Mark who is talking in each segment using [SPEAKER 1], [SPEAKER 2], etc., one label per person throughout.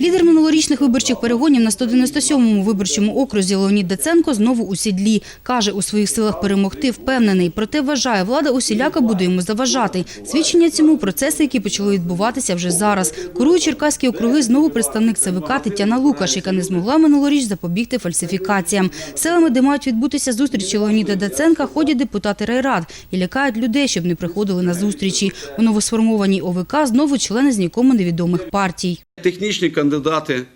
[SPEAKER 1] Лідер минулорічних виборчих перегонів на 197-му виборчому окрузі Леонід Даценко знову у сідлі. Каже, у своїх силах перемогти впевнений. Проте вважає, влада усіляка буде йому заважати. Свідчення цьому – процеси, які почали відбуватися вже зараз. Курує Черкаські округи знову представник ЦВК Тетяна Лукаш, яка не змогла минулоріч запобігти фальсифікаціям. Селами, де мають відбутися зустрічі Леоніда Даценка, ходять депутати райрад і лякають людей, щоб не приходили на зустрічі. У новосформованій ОВК знову члени з нікому невідомих партій.
[SPEAKER 2] Технічні кандидати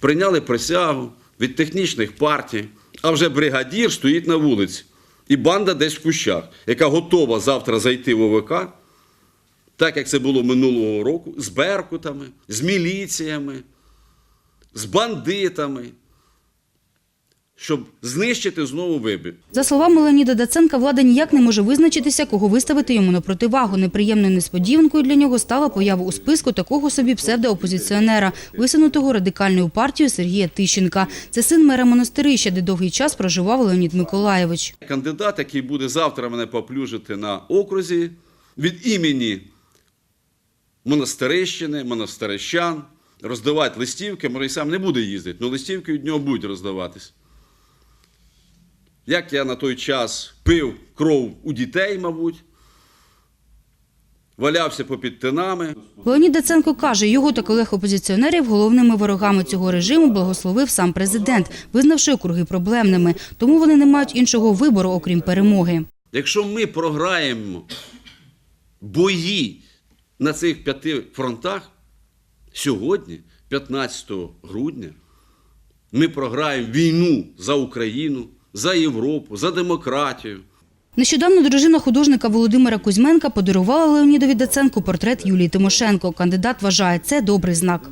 [SPEAKER 2] прийняли присягу від технічних партій, а вже бригадір стоїть на вулиці. І банда десь в кущах, яка готова завтра зайти в ОВК, так як це було минулого року, з беркутами, з міліціями, з бандитами, щоб знищити знову вибір.
[SPEAKER 1] За словами Леоніда Даценка, влада ніяк не може визначитися, кого виставити йому на противагу. Неприємною несподіванкою для нього стала поява у списку такого собі псевдоопозиціонера, висунутого радикальною партією Сергія Тищенка. Це син мера монастирища, де довгий час проживав Леонід Миколаєвич.
[SPEAKER 2] Кандидат, який буде завтра мене поплюжити на окрузі від імені монастирищини, монастирищан, роздавати листівки, може і сам не буде їздити, але листівки від нього будуть роздаватись. Як я на той час пив кров у дітей, мабуть, валявся попід тинами.
[SPEAKER 1] Леонід Даценко каже, його та колег-опозиціонерів головними ворогами цього режиму благословив сам президент, визнавши округи проблемними. Тому вони не мають іншого вибору, окрім перемоги.
[SPEAKER 2] Якщо ми програємо бої на цих п'яти фронтах, сьогодні, 15 грудня, ми програємо війну за Україну, за Європу, за демократію.
[SPEAKER 1] Нещодавно дружина художника Володимира Кузьменка подарувала Леонідові Даценку портрет Юлії Тимошенко. Кандидат вважає, це добрий знак.